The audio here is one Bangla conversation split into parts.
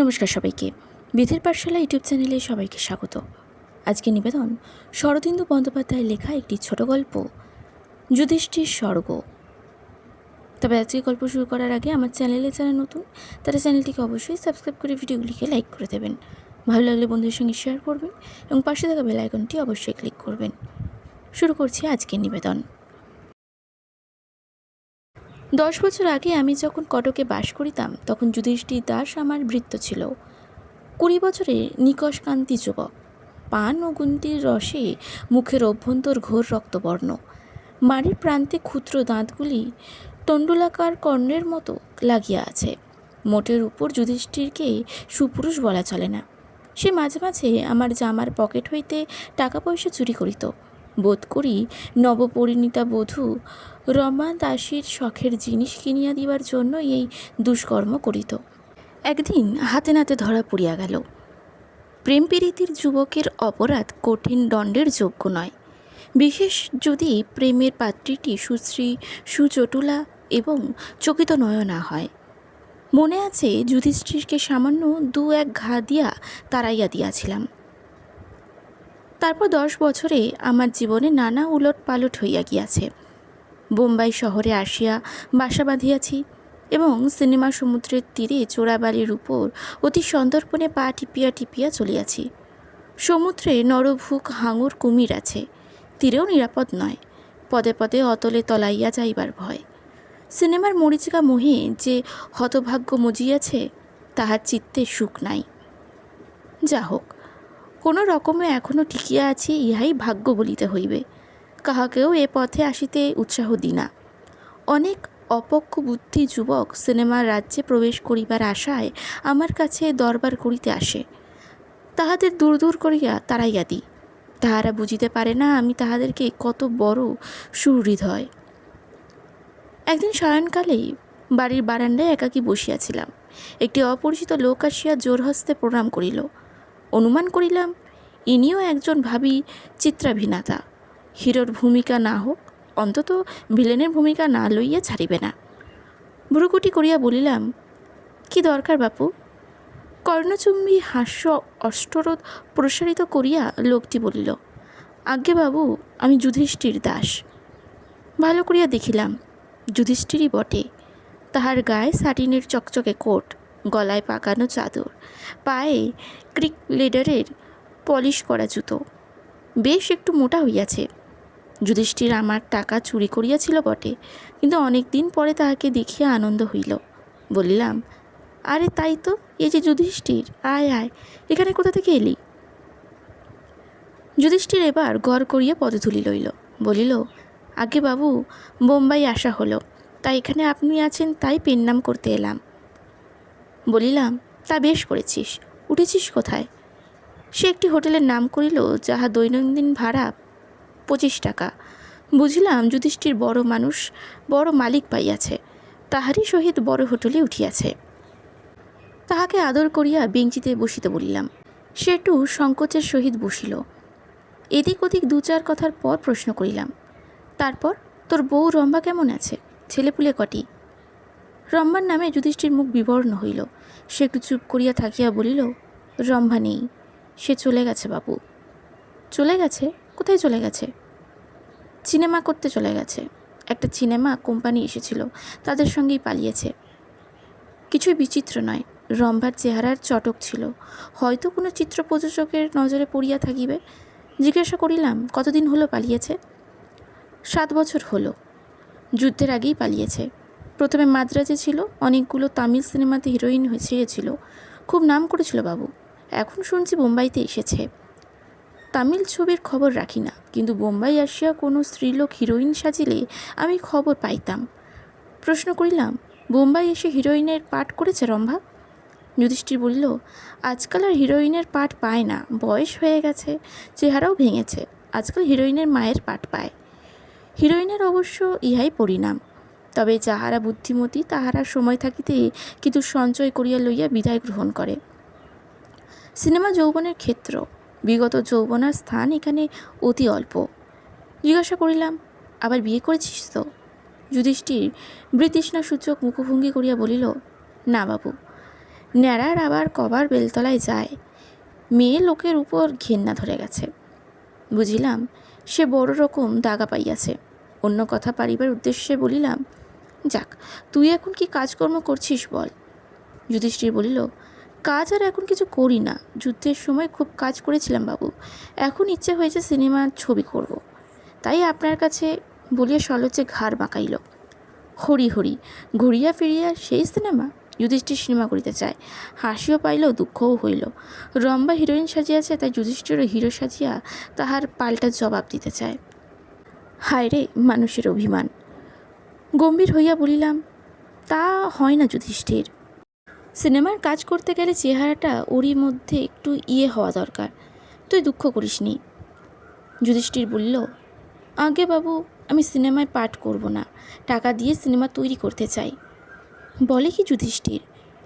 নমস্কার সবাইকে। বিধির পাঠশালা ইউটিউব চ্যানেলে সবাইকে স্বাগত। আজকে নিবেদন, শরদিন্দু বন্দ্যোপাধ্যায়ের লেখা একটি ছোট গল্প, যুধিষ্ঠির স্বর্গ। তবে আজকে গল্প শুরু করার আগে আমার চ্যানেলে যারা নতুন, তারা চ্যানেলটিকে অবশ্যই সাবস্ক্রাইব করে ভিডিওগুলিকে লাইক করে দেবেন। ভালো লাগলে বন্ধুদের সঙ্গে শেয়ার করবেন এবং পাশে থাকা বেল আইকনটি অবশ্যই ক্লিক করবেন। শুরু করছি আজকের নিবেদন। দশ বছর আগে আমি যখন কটকে বাস করিতাম, তখন যুধিষ্ঠির দাস আমার বৃত্ত ছিল। কুড়ি বছরের নিকষ কান্তি যুবক। পান ও গুন্তির রসে মুখের অভ্যন্তর ঘোর রক্তবর্ণ। মাড়ির প্রান্তে ক্ষুদ্র দাঁতগুলি তণ্ডুলাকার কর্ণের মতো লাগিয়া আছে। মোটের উপর যুধিষ্ঠিরকে সুপুরুষ বলা চলে না। সে মাঝে মাঝে আমার জামার পকেট হইতে টাকা পয়সা চুরি করিত। বোধ করি নবপরিণীতা বধূ রমা দাসীর শখের জিনিস কিনিয়া দিবার জন্য এই দুষ্কর্ম করিত। একদিন হাতে নাতে ধরা পড়িয়া গেল। প্রেম প্রীতির যুবকের অপরাধ কঠিন দণ্ডের যোগ্য নয়। বিশেষ যদি প্রেমের পাত্রীটি সুশ্রী সুচটুলা এবং চকিত নয়না হয়। মনে আছে যুধিষ্ঠিরকে সামান্য দু এক ঘা দিয়া তাড়াইয়া দিয়াছিলাম। তারপর দশ বছরে আমার জীবনে নানা উলট পালট হইয়া গিয়াছে। বোম্বাই শহরে আসিয়া বাসা বাঁধিয়াছি এবং সিনেমা সমুদ্রের তীরে চোরাবালির উপর অতি সন্দর্পণে পা টিপিয়া টিপিয়া চলিয়াছি। সমুদ্রে নরভুক হাঙর কুমির আছে, তীরেও নিরাপদ নয়, পদে পদে অতলে তলাইয়া যাইবার ভয়। সিনেমার মরিচিকা মোহে যে হতভাগ্য মজিয়াছে, তাহার চিত্তে সুখ নাই। যা হোক কোনো রকমে এখনও টিকিয়া আছি, ইহাই ভাগ্য বলিতে হইবে। কাহাকেও এ পথে আসিতে উৎসাহ দিনা অনেক অপক্ষ বুদ্ধি যুবক সিনেমার রাজ্যে প্রবেশ করিবার আশায় আমার কাছে দরবার করিতে আসে। তাহাদের দূর দূর করিয়া তাড়াইয়া দিই। তাহারা বুঝিতে পারে না আমি তাহাদেরকে কত বড় সুহৃদয়। একদিন সায়নকালেই বাড়ির বারান্দায় একাকী বসিয়াছিলাম। একটি অপরিচিত লোক আসিয়া জোর হস্তে প্রণাম করিল। অনুমান করিলাম, ইনিও একজন ভাবি চিত্রাভিনেতা। হিরোর ভূমিকা না হোক, অন্তত ভিলেনের ভূমিকা না লইয়া ছাড়িবে না। ভ্রুকুটি করিয়া বলিলাম, কি দরকার বাপু? কর্ণচুম্বী হাস্য অষ্টরোধ প্রসারিত করিয়া লোকটি বলিল, আজ্ঞে বাবু, আমি যুধিষ্ঠির দাস। ভালো করিয়া দেখিলাম, যুধিষ্ঠিরই বটে। তাহার গায়ে সাটিনের চকচকে কোট গলায় পাকানো চাদর। পায়ে ক্রিক লেডারের পলিশ করা জুতো। বেশ একটু মোটা হইয়াছে। যুধিষ্ঠির আমার টাকা চুরি করিয়াছিল বটে, কিন্তু অনেক দিন পরে তাহাকে দেখিয়া আনন্দ হইল। বলিলাম, আরে তাই তো, এই যে যুধিষ্ঠির, আয় আয়, এখানে কোথা থেকে এলি? যুধিষ্ঠির এবার গড় করিয়া পদ পদধূলি লইল। বলিল আগে বাবু বোম্বাই আসা হলো, তাই এখানে আপনি আছেন, তাই পেন নাম করতে এলাম। বলিলাম, তা বেশ করেছিস। উঠেছিস কোথায়? সে একটি হোটেলের নাম করিল, যাহা দৈনন্দিন ভাড়া পঁচিশ টাকা। বুঝিলাম, যুধিষ্ঠির বড় মানুষ, বড় মালিক পাইয়াছে। তাহারই সহিত বড় হোটেলে উঠিয়াছে। তাহাকে আদর করিয়া বেঞ্চিতে বসিতে বলিলাম, সে একটু সংকোচের সহিত বসিল। এদিক ওদিক দু চার কথার পর প্রশ্ন করিলাম, তারপর তোর বউ রম্বা কেমন আছে? ছেলেপুলে কটি? রম্বার নামে যুধিষ্ঠির মুখ বিবর্ণ হইল। সে একটু চুপ করিয়া থাকিয়া বলিল, রম্ভা নেই, সে চলে গেছে বাবু চলে গেছে? কোথায় চলে গেছে? সিনেমা করতে চলে গেছে। একটা সিনেমা কোম্পানি এসেছিল, তাদের সঙ্গেই পালিয়েছে। কিছুই বিচিত্র নয়, রম্ভার চেহারার চটক ছিল। হয়তো কোনো চিত্র প্রযোজকের নজরে পড়িয়া থাকিবে। জিজ্ঞাসা করিলাম, কতদিন হলো পালিয়েছে? সাত বছর হলো। যুদ্ধের আগেই পালিয়েছে। প্রথমে মাদ্রাজে ছিল, অনেকগুলো তামিল সিনেমাতে হিরোইন হয়েছিল খুব নাম করেছিল বাবু। এখন শুনছি বোম্বাইতে এসেছে। তামিল ছবির খবর রাখি না, কিন্তু বোম্বাই আসিয়া কোনো স্ত্রীলোক হিরোইন সাজিলে আমি খবর পাইতাম। প্রশ্ন করিলাম, বোম্বাই এসে হিরোইনের পাঠ করেছে রম্ভা? যুধিষ্ঠির বলিল, আজকাল আর হিরোইনের পাঠ পায় না, বয়স হয়ে গেছে, চেহারাও ভেঙেছে, আজকাল হিরোইনের মায়ের পাঠ পায়। হিরোইনের অবশ্য ইহাই পরিণাম। তবে যাহারা বুদ্ধিমতী, তাহারা সময় থাকিতে কিন্তু সঞ্চয় করিয়া লইয়া বিদায় গ্রহণ করে। সিনেমা যৌবনের ক্ষেত্র, বিগত যৌবনার স্থান এখানে অতি অল্প। জিজ্ঞাসা করিলাম, আবার বিয়ে করেছিস তো? যুধিষ্ঠির বৃতৃষ্ণা সূচক মুখভঙ্গি করিয়া বলিল, না বাবু। ন্যাড়ার আবার কবার বেলতলায় যায়, মেয়ে লোকের উপর ঘেন্না ধরে গেছে। বুঝিলাম, সে বড় রকম দাগা পাইয়াছে। অন্য কথা পারিবার উদ্দেশ্যে বলিলাম যাক, তুই এখন কি কাজকর্ম করছিস বল? যুধিষ্ঠির বলিল, কাজ আর এখন কিছু করি না। যুদ্ধের সময় খুব কাজ করেছিলাম বাবু। এখন ইচ্ছে হয়েছে সিনেমার ছবি করব। তাই আপনার কাছে বলিয়া সলজ্জে ঘাড় বাঁকাইল। হরি হরি, ঘুরিয়া ফিরিয়া সেই সিনেমা? যুধিষ্ঠির সিনেমা করিতে চায়। হাসিও পাইল, দুঃখও হইল। রম্বা হিরোইন সাজিয়াছে, তাই যুধিষ্ঠিরও হিরো সাজিয়া তাহার পাল্টা জবাব দিতে চায়। হায় রে মানুষের অভিমান। গম্ভীর হইয়া বলিলাম, তা হয় না যুধিষ্ঠির। সিনেমার কাজ করতে গেলে চেহারাটা ওরই মধ্যে একটু ইয়ে হওয়া দরকার। তুই দুঃখ করিস নি যুধিষ্ঠির বলল, আগে বাবু, আমি সিনেমায় পাঠ করব না। টাকা দিয়ে সিনেমা তৈরি করতে চাই। বলে কি যুধিষ্ঠির?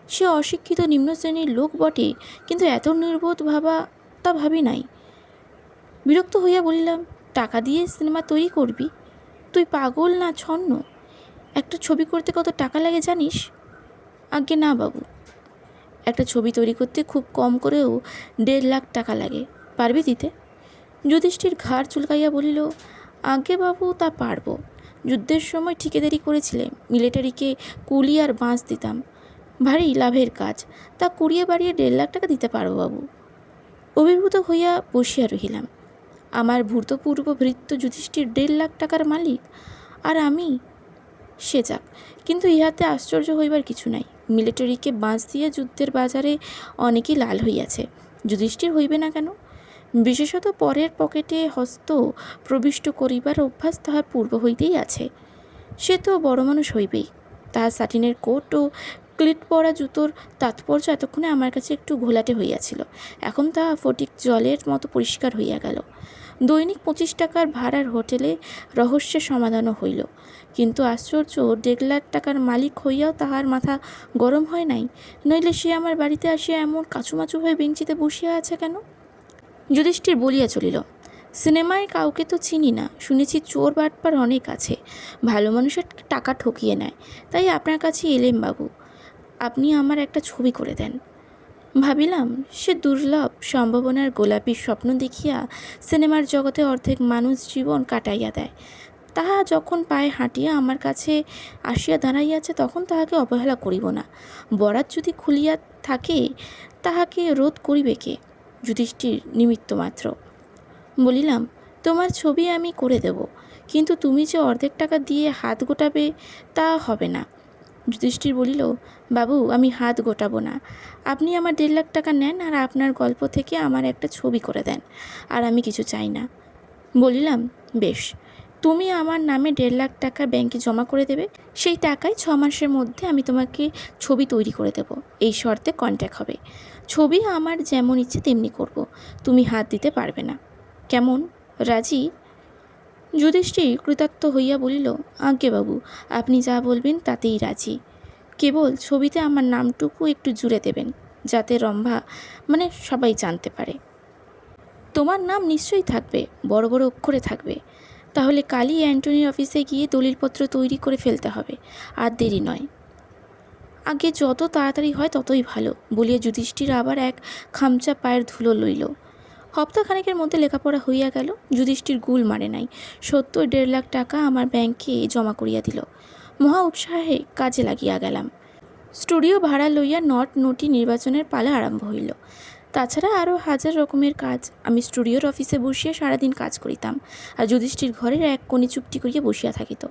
সে অশিক্ষিত নিম্ন শ্রেণির লোক বটে, কিন্তু এত নির্বোধ ভাবা তা ভাবি নাই। বিরক্ত হইয়া বলিলাম, টাকা দিয়ে সিনেমা তৈরি করবি? তুই পাগল না ছন্ন? একটা ছবি করতে কত টাকা লাগে জানিস? আগে না বাবু। একটা ছবি তৈরি করতে খুব কম করেও দেড় লাখ টাকা লাগে। পারবি দিতে? যুধিষ্ঠির ঘাড় চুলকাইয়া বলিল আগে বাবু, তা পারব। যুদ্ধের সময় ঠিকাদারি করেছিলে মিলিটারিকে কুলি আর বাঁশ দিতাম। ভারী লাভের কাজ। তা কুড়িয়ে বাড়িয়ে দেড় লাখ টাকা দিতে পারব বাবু। অভিভূত হইয়া বসিয়া রহিলাম। আমার ভূতপূর্ব ভৃত্য যুধিষ্ঠির দেড় লাখ টাকার মালিক? আর আমি? সে যাক। কিন্তু ইহাতে আশ্চর্য হইবার কিছু নাই। মিলিটারিকে বাঁশ দিয়ে যুদ্ধের বাজারে অনেকেই লাল হইয়াছে। যুধিষ্ঠির হইবে না কেন? বিশেষত পরের পকেটে হস্ত প্রবিষ্ট করিবার অভ্যাস তাহার পূর্ব হইতেই আছে। সে তো বড় মানুষ হইবেই। তাহার সাটিনের কোট ও ক্লিট পরা জুতোর তাৎপর্য এতক্ষণে আমার কাছে একটু ঘোলাটে হইয়াছিল। এখন তাহা ফটিক জলের মতো পরিষ্কার হইয়া গেল। দৈনিক পঁচিশ টাকার ভাড়ার হোটেলে রহস্যের সমাধানও হইল। কিন্তু আশ্চর্য, দেড় লাখ টাকার মালিক হইয়াও তাহার মাথা গরম হয় নাই। নইলে সে আমার বাড়িতে আসিয়া এমন কাচুমাচু হয়ে বেঞ্চিতে বসিয়া আছে কেন? যুধিষ্ঠির বলিয়া চলিল, সিনেমায় কাউকে তো চিনি না। শুনেছি চোর বাটপার অনেক আছে। ভালো মানুষের টাকা ঠকিয়ে নেয়। তাই আপনার কাছে এলেম বাবু। আপনি আমার একটা ছবি করে দেন। ভাবিলাম, সে দুর্লভ সম্ভাবনার গোলাপি স্বপ্ন দেখিয়া সিনেমার জগতে অর্ধেক মানুষ জীবন কাটাইয়া দেয়। তাহা যখন পায়ে হাঁটিয়া আমার কাছে আসিয়া দাঁড়াইয়াছে, তখন তাহাকে অবহেলা করিব না। বরাত যদি খুলিয়া থাকে, তাহাকে রোধ করিবে কে? যুধিষ্ঠির নিমিত্ত মাত্র। বলিলাম, তোমার ছবি আমি করে দেব, কিন্তু তুমি যে অর্ধেক টাকা দিয়ে হাত গোটাবে, তা হবে না। যুধিষ্ঠির বলিল, বাবু, আমি হাত গোটাবো না। আপনি আমার দেড় লাখ টাকা নেন আর আপনার গল্প থেকে আমার একটা ছবি করে দেন, আর আমি কিছু চাই না। বলিলাম, বেশ। তুমি আমার নামে দেড় লাখ টাকা ব্যাংকে জমা করে দেবে। সেই টাকায় ছ মাসের মধ্যে আমি তোমাকে ছবি তৈরি করে দেব। এই শর্তে কন্ট্যাক্ট হবে। ছবি আমার যেমন ইচ্ছে তেমনি করব। তুমি হাত দিতে পারবে না। কেমন? রাজি? যুধিষ্ঠির কৃতার্থ হইয়া বলিল আজ্ঞে বাবু আপনি যা বলবেন তাতেই রাজি। কেবল ছবিতে আমার নামটুকু একটু জুড়ে দেবেন, যাতে রম্ভা মানে সবাই জানতে পারে। তোমার নাম নিশ্চয়ই থাকবে, বড় বড় অক্ষরে থাকবে। তাহলে কালই অ্যান্টনির অফিসে গিয়ে দলিলপত্র তৈরি করে ফেলতে হবে, আর দেরি নয়। আগে যত তাড়াতাড়ি হয় ততই ভালো, বলিয়া যুধিষ্ঠির আবার এক খামচা পায়ের ধুলো লইল। হপ্তাখানেকের মধ্যে লেখাপড়া হইয়া গেল, যুধিষ্ঠির গুল মারে নাই। সত্তর দেড় লাখ টাকা আমার ব্যাংকে জমা করিয়া দিল। মহা উৎসাহে কাজে লাগিয়া গেলাম। স্টুডিও ভাড়া লইয়া নট নটি নির্বাচনের পালা আরম্ভ হইল। তাছাড়া আরও হাজার রকমের কাজ আমি স্টুডিওর অফিসে বসিয়া সারাদিন কাজ করিতাম আর যুধিষ্ঠির ঘরের এক কোণে চুপটি করিয়া বসিয়া থাকিত।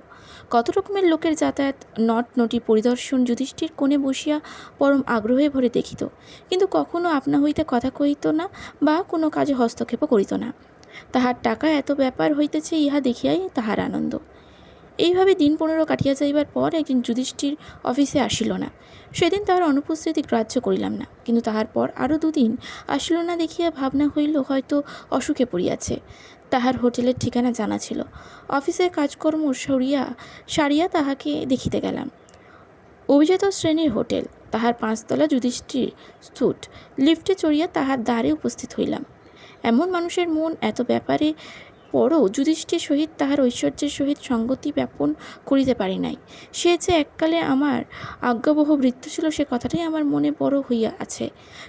কত রকমের লোকের যাতায়াত, নট নটি পরিদর্শন যুধিষ্ঠির কোণে বসিয়া পরম আগ্রহে ভরে দেখিত। কিন্তু কখনো আপনা হইতে কথা কহিত না বা কোনো কাজে হস্তক্ষেপও করিত না। তাহার টাকা এত ব্যাপার হইতেছে, ইহা দেখিয়াই তাহার আনন্দ। এইভাবে দিন পনেরো কাটিয়া যাইবার পর একদিন যুধিষ্ঠির অফিসে আসিল না। সেদিন তাহার অনুপস্থিতি গ্রাহ্য করিলাম না, কিন্তু তাহার পর আরও দুদিন আসিল না দেখিয়া ভাবনা হইল হয়তো অসুখে পড়িয়াছে। তাহার হোটেলের ঠিকানা জানা ছিল। অফিসের কাজকর্ম সরিয়া সারিয়া তাহাকে দেখিতে গেলাম। অভিজাত শ্রেণির হোটেল, তাহার পাঁচতলা যুধিষ্ঠির স্থুট লিফটে চড়িয়া তাহার দ্বারে উপস্থিত হইলাম। এমন মানুষের মন এত ব্যাপারে পরও যুধিষ্ঠির সহিত তাহার ঐশ্বর্যের সহিত সঙ্গতি ব্যাপন করিতে পারি নাই। সে যে এককালে আমার আজ্ঞাবহ বৃত্ত ছিল, সে কথাটাই আমার মনে বড় হইয়া আছে।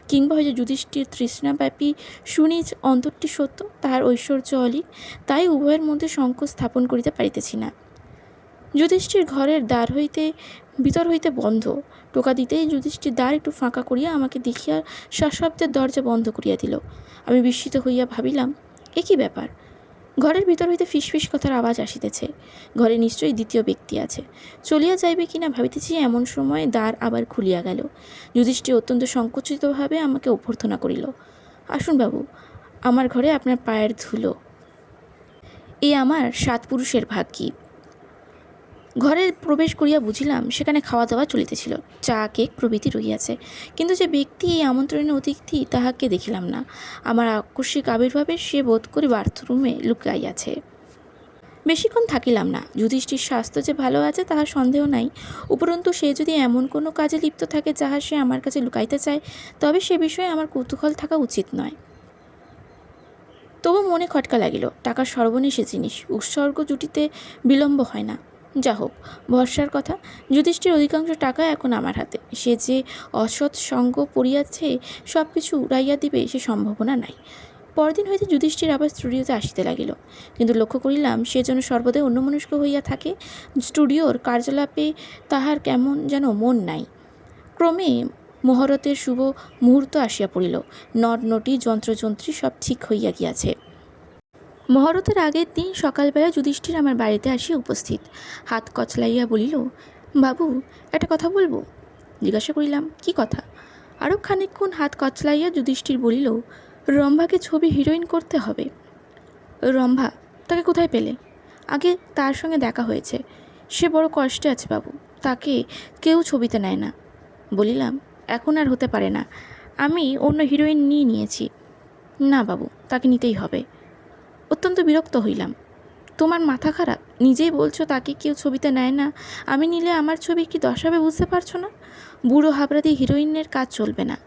কিংবা হয়তো যুধিষ্ঠির তৃষ্ণাব্যাপী সুনিজ অন্তরটি সত্য, তাহার ঐশ্বর্য অলি তাই উভয়ের মধ্যে সংকোচ স্থাপন করিতে পারিতেছি না। যুধিষ্ঠির ঘরের দ্বার হইতে ভিতর হইতে বন্ধ, টোকা দিতেই যুধিষ্ঠির দ্বার একটু ফাঁকা করিয়া আমাকে দেখিয়া সশব্দের দরজা বন্ধ করিয়া দিল। আমি বিস্মিত হইয়া ভাবিলাম, এ কী ব্যাপার? ঘরের ভিতর হইতে ফিসফিস কথার আওয়াজ আসিতেছে। ঘরে নিশ্চয়ই দ্বিতীয় ব্যক্তি আছে। চলিয়া যাইবে কিনা ভাবিতেছি এমন সময় দ্বার আবার খুলিয়া গেল। যুধিষ্ঠির অত্যন্ত সংকুচিতভাবে আমাকে অভ্যর্থনা করিল, আসুন বাবু, আমার ঘরে আপনার পায়ের ধুলো। এ আমার সাত পুরুষের ভাগ্যি। ঘরে প্রবেশ করিয়া বুঝিলাম, সেখানে খাওয়া দাওয়া চলিতেছিল। চা, কেক প্রভৃতি রহিয়াছে। কিন্তু যে ব্যক্তি এই আমন্ত্রণের অতিথি, তাহাকে দেখিলাম না। আমার আকস্মিক আবির্ভাবে সে বোধ করি বাথরুমে লুকাইয়াছে। বেশিক্ষণ থাকিলাম না। যুধিষ্ঠির স্বাস্থ্য যে ভালো আছে তাহার সন্দেহ নাই। উপরন্তু সে যদি এমন কোনো কাজে লিপ্ত থাকে, যাহা সে আমার কাছে লুকাইতে চায়, তবে সে বিষয়ে আমার কৌতূহল থাকা উচিত নয়। তবু মনে খটকা লাগিল। টাকা সর্বনেশে জিনিস। উৎসর্গ জুটিতে বিলম্ব হয় না। যা হোক, ভরসার কথা। যুধিষ্ঠির অধিকাংশ টাকা এখন আমার হাতে। সে যে অসৎ সঙ্গ পড়িয়াছে সব কিছু উড়াইয়া দিবে সে সম্ভাবনা নাই। পরদিন হইতে যুধিষ্ঠির আবার স্টুডিওতে আসিতে লাগিল। কিন্তু লক্ষ্য করিলাম, সে যেন সর্বদাই অন্যমনস্ক হইয়া থাকে। স্টুডিওর কার্যলাপে তাহার কেমন যেন মন নাই। ক্রমে মহরতের শুভ মুহূর্ত আসিয়া পড়িল। নট নটি যন্ত্রযন্ত্রী সব ঠিক হইয়া গিয়াছে। মহরতের আগের দিন সকালবেলা যুধিষ্ঠির আমার বাড়িতে আসিয়া উপস্থিত। হাত কচলাইয়া বলিল, বাবু, একটা কথা বলব? জিজ্ঞাসা করিলাম, কি কথা? আরও খানিকক্ষণ হাত কচলাইয়া যুধিষ্ঠির বলিল, রম্ভাকে ছবি হিরোইন করতে হবে। রম্ভা, তাকে কোথায় পেলে? আগে তার সঙ্গে দেখা হয়েছে। সে বড় কষ্টে আছে, বাবু। তাকে কেউ ছবিতে নেয় না। বলিলাম, এখন আর হতে পারে না। আমি অন্য হিরোইন নিয়ে নিয়েছি। না, বাবু, তাকে নিতেই হবে। অত্যন্ত বিরক্ত হইলাম। তোমার মাথা খারাপ? নিজেই বলছো তাকে কেউ ছবিতে নেয় না। আমি নিলে আমার ছবি কি দশাবে বুঝতে পারছ না? বুড়ো হাবড়াদি হিরোইনের কাজ চলবে না।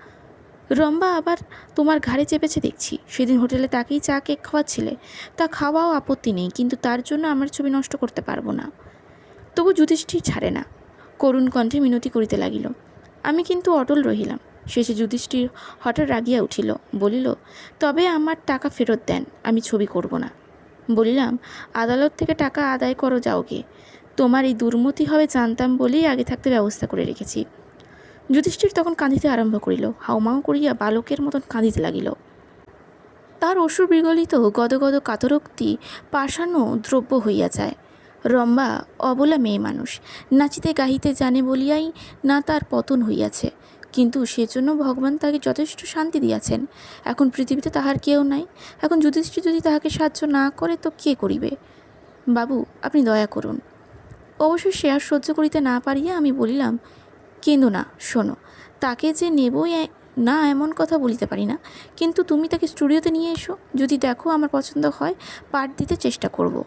রম্বা আবার তোমার ঘাড়ে চেপেছে দেখছি। সেদিন হোটেলে তাকেই চা কেক খাওয়াচ্ছিলে। তা খাওয়াও আপত্তি নেই, কিন্তু তার জন্য আমার ছবি নষ্ট করতে পারব না। তবু যুধিষ্ঠির ছাড়ে না। করুণ কণ্ঠে মিনতি করিতে লাগিল। আমি কিন্তু অটল রহিলাম। শেষে যুধিষ্ঠির হঠাৎ রাগিয়া উঠিল, বলিল, তবে আমার টাকা ফেরত দেন, আমি ছবি করব না। বলিলাম, আদালত থেকে টাকা আদায় করো যাওগে তোমার এই দুর্মতি হবে জানতাম বলেই আগে থাকতে ব্যবস্থা করে রেখেছি। যুধিষ্ঠির তখন কাঁদিতে আরম্ভ করিল, হাউমাউ করিয়া বালকের মতন কাঁদিতে লাগিল। তার অসুর বিগলিত গদগদ কাতরোক্তি পাষাণও দ্রব্য হইয়া যায়। রম্বা অবলা মেয়ে মানুষ, নাচিতে গাহিতে জানে বলিয়াই না তার পতন হইয়াছে। কিন্তু সেজন্য ভগবান তাকে যথেষ্ট শান্তি দিয়াছেন। এখন পৃথিবীতে তাহার কেউ নাই। এখন যুধিষ্ঠির যদি তাহাকে সাহায্য না করে, তো কে করিবে? বাবু, আপনি দয়া করুন। অবশ্য সে আর সহ্য করিতে না পারিয়া আমি বলিলাম, কেঁদো না, শোনো, তাকে যে নেবই না এমন কথা বলিতে পারি না। কিন্তু তুমি তাকে স্টুডিওতে নিয়ে এসো। যদি দেখো আমার পছন্দ হয়, পাঠ দিতে চেষ্টা করব।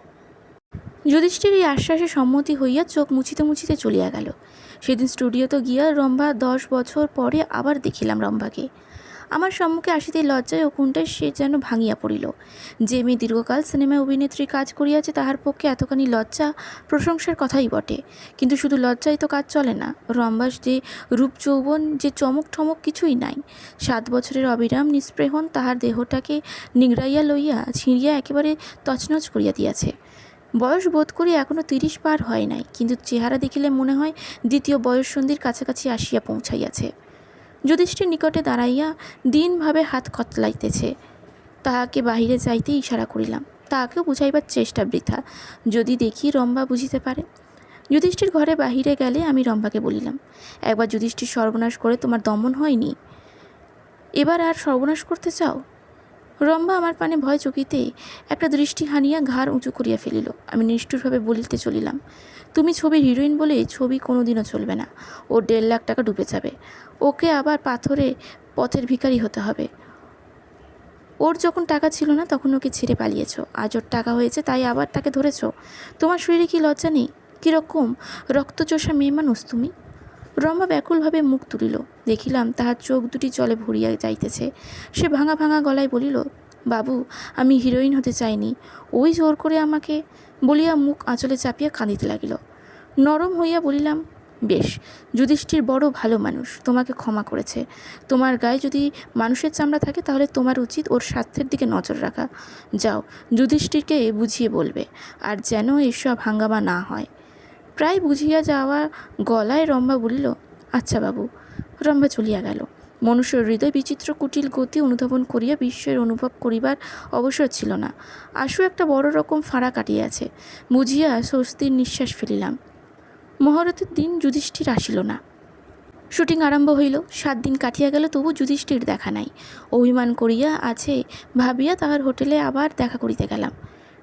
যুধিষ্ঠির এই আশ্বাসে সম্মতি হইয়া চোখ মুছিতে মুছিতে চলিয়া গেল। সেদিন স্টুডিওতে গিয়া রম্ভা দশ বছর পরে আবার দেখিলাম রম্ভাকে। আমার সম্মুখে আসিতে লজ্জায় ও কুণ্ঠায় সে যেন ভাঙিয়া পড়িল। যে মেয়ে দীর্ঘকাল সিনেমায় অভিনেত্রী কাজ করিয়াছে, তাহার পক্ষে এতখানি লজ্জা প্রশংসার কথাই বটে। কিন্তু শুধু লজ্জায় তো কাজ চলে না রম্বাস যে রূপ যৌবন, যে চমক ঠমক কিছুই নাই। সাত বছরের অবিরাম নিস্পৃহন তাহার দেহটাকে নিগড়াইয়া লইয়া ছিঁড়িয়া একেবারে তছনছ করিয়া দিয়াছে। বয়স বোধ করি এখনও তিরিশ পার হয় নাই, কিন্তু চেহারা দেখিলে মনে হয় দ্বিতীয় বয়ঃসন্ধির কাছাকাছি আসিয়া পৌঁছাইয়াছে। যুধিষ্ঠির নিকটে দাঁড়াইয়া দিনভাবে হাত কতলাইতেছে তাহাকে বাহিরে যাইতে ইশারা করিলাম। তাহাকেও বুঝাইবার চেষ্টা বৃথা, যদি দেখি রম্বা বুঝিতে পারে। যুধিষ্ঠির ঘরে বাহিরে গেলে আমি রম্বাকে বলিলাম, একবার যুধিষ্ঠির সর্বনাশ করে তোমার দমন হয়নি? এবার আর সর্বনাশ করতে চাও? রম্বা আমার পানে ভয় চকিতে একটা দৃষ্টি হানিয়া ঘাড় উঁচু করিয়া ফেলিল। আমি নিষ্ঠুরভাবে বলিতে চলিলাম, তুমি ছবির হিরোইন বলে ছবি কোনোদিনও চলবে না। ও দেড় লাখ টাকা ডুবে যাবে। ওকে আবার পাথরে পথের ভিখারি হতে হবে। ওর যখন টাকা ছিল না, তখন ওকে ছেড়ে পালিয়েছ। আজ ওর টাকা হয়েছে, তাই আবার তাকে ধরেছ। তোমার শরীরে কি লজ্জা নেই? কীরকম রক্তচোষা মেয়ে মানুষ তুমি? রম্বা ব্যাকুলভাবে মুখ তুলিল। দেখিলাম তাহার চোখ দুটি জলে ভরিয়া যাইতেছে। সে ভাঙা ভাঙা গলায় বলিল, বাবু, আমি হিরোইন হতে চাইনি। ওই জোর করে আমাকে বলিয়া মুখ আঁচলে চাপিয়া কাঁদিতে লাগিল। নরম হইয়া বলিলাম, বেশ, যুধিষ্ঠির বড় ভালো মানুষ, তোমাকে ক্ষমা করেছে। তোমার গায়ে যদি মানুষের চামড়া থাকে, তাহলে তোমার উচিত ওর স্বার্থের দিকে নজর রাখা। যাও, যুধিষ্ঠিরকে বুঝিয়ে বলবে, আর যেন এসব হাঙ্গামা না হয়। প্রায় বুঝিয়া যাওয়া গলায় রম্ভা বলিল আচ্ছা বাবু। রম্ভা চলিয়া গেল। মনুষ্যের হৃদয় বিচিত্র কুটিল গতি অনুধাবন করিয়া বিশ্বের অনুভব করিবার অবসর ছিল না। আশু একটা বড় রকম ফাঁড়া কাটিয়াছে বুঝিয়া স্বস্তির নিঃশ্বাস ফেলিলাম। মহারথের দিন যুধিষ্ঠির আসিল না। শুটিং আরম্ভ হইল। সাত দিন কাটিয়া গেল, তবু যুধিষ্ঠির দেখা নাই। অভিমান করিয়া আছে, ভাবিয়া তাহার হোটেলে আবার দেখা করিতে গেলাম।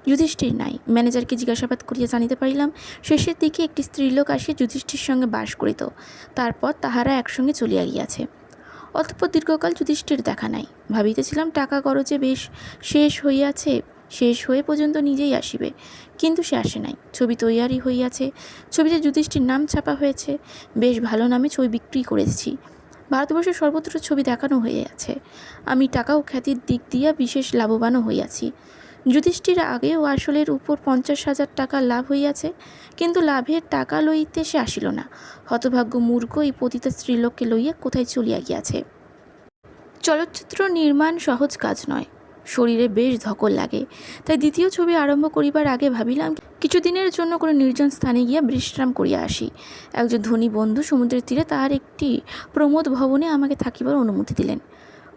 যুধিষ্ঠির নাই। ম্যানেজারকে জিজ্ঞাসাবাদ করিয়া জানিতে পারিলাম, শেষের দিকে একটি স্ত্রীলোক আসিয়া যুধিষ্ঠির সঙ্গে বাস করিত। তারপর তাহারা একসঙ্গে চলিয়া গিয়াছে। অতঃপর দীর্ঘকাল যুধিষ্ঠির দেখা নাই। ভাবিতেছিলাম, টাকা খরচে বেশ শেষ হইয়াছে, শেষ হয়ে পর্যন্ত নিজেই আসিবে। কিন্তু সে আসে নাই। ছবি তৈয়ারি হইয়াছে, ছবিতে যুধিষ্ঠির নাম ছাপা হয়েছে, বেশ ভালো নামে ছবি বিক্রি করেছি। ভারতবর্ষের সর্বত্র ছবি দেখানো হইয়াছে। আমি টাকা ও খ্যাতির দিক দিয়া বিশেষ লাভবানও হইয়াছি। যুধিষ্ঠির আগেও আসলের উপর পঞ্চাশ হাজার টাকা লাভ হইয়াছে, কিন্তু লাভের টাকা লইতে সে আসিল না। হতভাগ্য মূর্খ এই পতিতা স্ত্রীলোককে লইয়া কোথায় চলিয়া গিয়াছে? চলচ্চিত্র নির্মাণ সহজ কাজ নয়, শরীরে বেশ ধকল লাগে। তাই দ্বিতীয় ছবি আরম্ভ করিবার আগে ভাবিলাম, কিছুদিনের জন্য কোনো নির্জন স্থানে গিয়া বিশ্রাম করিয়া আসি। একজন ধনী বন্ধু সমুদ্রের তীরে তাহার একটি প্রমোদ ভবনে আমাকে থাকিবার অনুমতি দিলেন।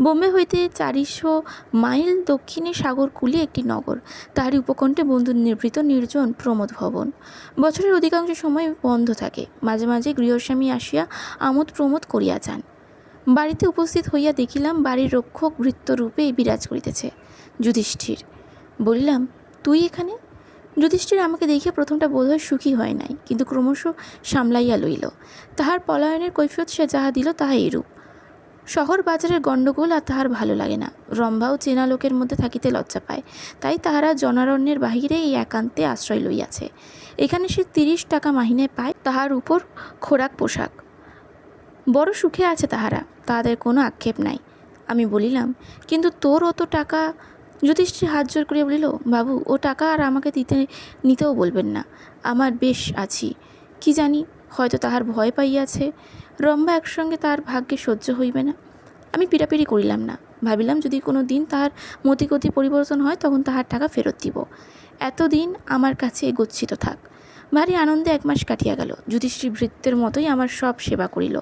বোম্বে হইতে চারিশো মাইল দক্ষিণে সাগরকুলি একটি নগর। তাহারই উপকণ্ঠে বন্ধু নিবৃত নির্জন প্রমোদ ভবন। বছরের অধিকাংশ সময় বন্ধ থাকে। মাঝে মাঝে গৃহস্বামী আসিয়া আমোদ প্রমোদ করিয়া যান। বাড়িতে উপস্থিত হইয়া দেখিলাম বাড়ির রক্ষক ভৃত্যরূপে বিরাজ করিতেছে। যুধিষ্ঠির, বলিলাম, তুই এখানে? যুধিষ্ঠির আমাকে দেখিয়া প্রথমটা বোধহয় সুখী হয় নাই, কিন্তু ক্রমশ সামলাইয়া লইল। তাহার পলায়নের কৈফিয়ত সে যাহা দিল তাহা এরূপ। শহর বাজারের গণ্ডগোল আর তাহার ভালো লাগে না। রম্ভাও চেনা লোকের মধ্যে থাকিতে লজ্জা পায়। তাই তাহারা জনারণ্যের বাহিরে এই একান্তে আশ্রয় লইয়াছে। এখানে সে তিরিশ টাকা মাহিনে পায়, তাহার উপর খোরাক পোশাক। বড় সুখে আছে তাহারা, তাহাদের কোনো আক্ষেপ নাই। আমি বলিলাম, কিন্তু তোর অত টাকা? যুধিষ্ঠির হাত জোর করিয়া বলিল, বাবু, ও টাকা আর আমাকে দিতে, নিতেও বলবেন না। আমার বেশ আছি। কি জানি, হয়তো তাহার ভয় পাইয়াছে। রম্ভা একসঙ্গে তার ভাগ্যে সহ্য হইবে না। আমি পিড়াপিড়ি করিলাম না। ভাবিলাম যদি কোনো দিন তাহার মতিগতি পরিবর্তন হয়, তখন তাহার টাকা ফেরত দিব। এতদিন আমার কাছে গচ্ছিত থাক। ভারী আনন্দে এক মাস কাটিয়া গেল। যুধিষ্ঠির ভৃত্যের মতোই আমার সব সেবা করিল।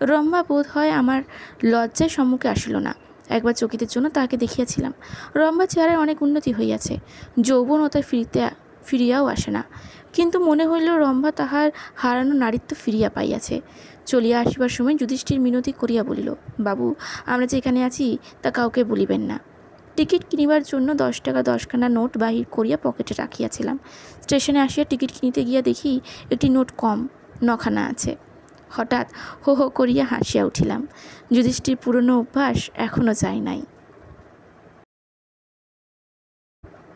রম্ভা বোধ হয় আমার লজ্জায় সম্মুখে আসিল না। একবার চকিতের জন্য তাহাকে দেখিয়াছিলাম। রম্ভা চেহারায় অনেক উন্নতি হইয়াছে। যৌবনতা ফিরিতে ফিরিয়াও আসে না। কিন্তু মনে হইল রম্ভা তাহার হারানো নারীত্ব ফিরিয়া পাইয়াছে। চলিয়া আসিবার সময় যুধিষ্ঠির মিনতি করিয়া বলিল, বাবু, আমরা যে এখানে আছি, তা কাউকে বলিবেন না। টিকিট কিনিবার জন্য দশ টাকা দশখানা নোট বাহির করিয়া পকেটে রাখিয়াছিলাম। স্টেশনে আসিয়া টিকিট কিনিতে গিয়া দেখি, একটি নোট কম, নখানা আছে। হঠাৎ হো হো করিয়া হাসিয়া উঠিলাম। যুধিষ্ঠির পুরনো অভ্যাস এখনও যায় নাই।